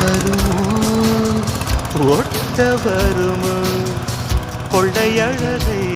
வருமோ. ஒட்ட வருமோ. கொள்ளையழகை